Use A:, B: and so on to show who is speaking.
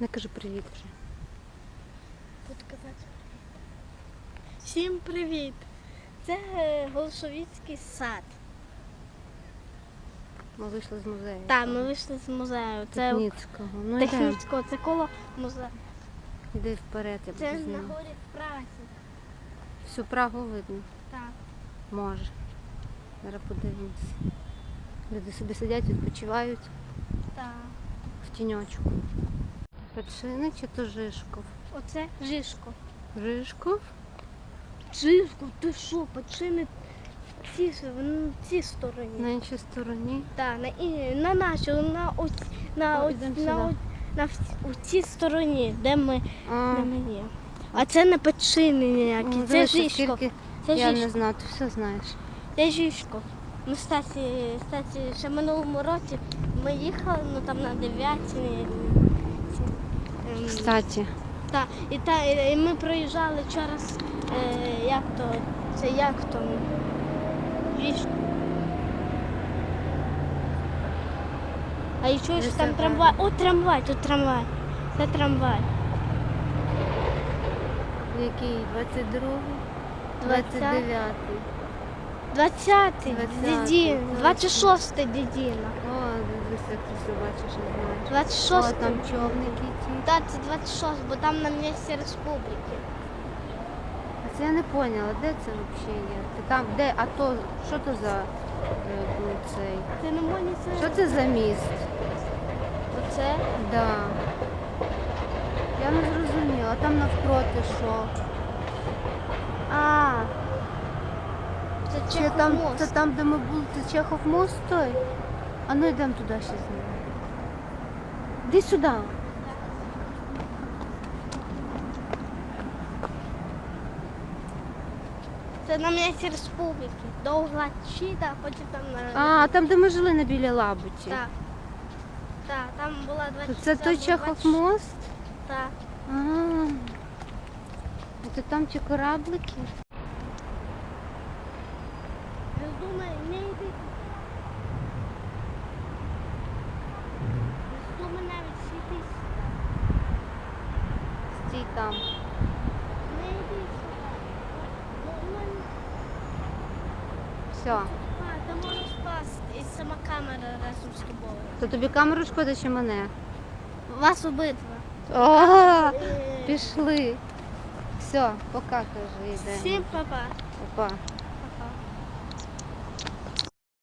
A: Не кажи привіт вже.
B: Буду казати привіт. Всім привіт! Це е, Голосовіцький сад.
A: Ми вийшли з музею.
B: Так, ми вийшли з музею. Це
A: Техніцького. Ну йде.
B: Технічського, це коло музею.
A: Іди вперед, я
B: Це
A: буду з
B: на горі в Празі.
A: Всю Прагу видно.
B: Так.
A: Може. Зараз подивимося. Люди собі сидять, відпочивають
B: Так.
A: в тіньочку. Печини чи то Жишков?
B: Оце Жишко.
A: Жишков?
B: Жишко, ти що, почини в цій, в цій стороні.
A: На іншій стороні.
B: Так, на, і, на нашу, на, оць, на,
A: О, ідемо
B: на, на в- у цій стороні, де ми,
A: А,
B: де ми є. А це не печини ніякі,
A: ну,
B: це
A: дивися,
B: Жишко.
A: скільки
B: Це
A: Я не знаю, ти все знаєш.
B: Це Жишко. Ми статі, статі, ще минулому році ми їхали, ну там на 9
A: Кстати,
B: та, і, та, і ми проїжджали через, е, як то, це як то. А і чуєш, там трамвай. О, трамвай, тут трамвай. Це трамвай.
A: який? 22-й? 29-й.
B: 20-й,
A: 20-й,
B: дідін,
A: точно.
B: 26-й дідіна.
A: Все бачиш, не знаєш.
B: 26-й.
A: О, там човники ті.
B: Так, це 26, бо там на місці республіки.
A: А це я не поняла, де це взагалі є? Ти там, де, а то, що то за е, ну, цей?
B: Ти не можеш це.
A: Що це за міст?
B: Оце?
A: Да. Я не зрозуміла, там навпроти що?
B: А. Це
A: Чи
B: Чехов
A: там,
B: мост.
A: це там, де ми були, це Чехов мост той? А ну йдемо туди ще з ним. Іди сюди.
B: Це на місці республіки. Довга чіта, а потім там на.
A: А, там, де ми жили на білій лабуті.
B: Так. Так, там була 20.
A: Це той Чехов мост?
B: Так.
A: А, це там ті кораблики?
B: Не думай, не йди. Не думай навіть світи сюди.
A: Стій там.
B: Не йди сюди.
A: Все.
B: А, ти можеш впасти, і сама камера разом з тобою.
A: То тобі камеру шкода чи мене?
B: Вас обидва.
A: О, пішли. Все, пока, каже, йде.
B: Всім па-па.
A: Опа.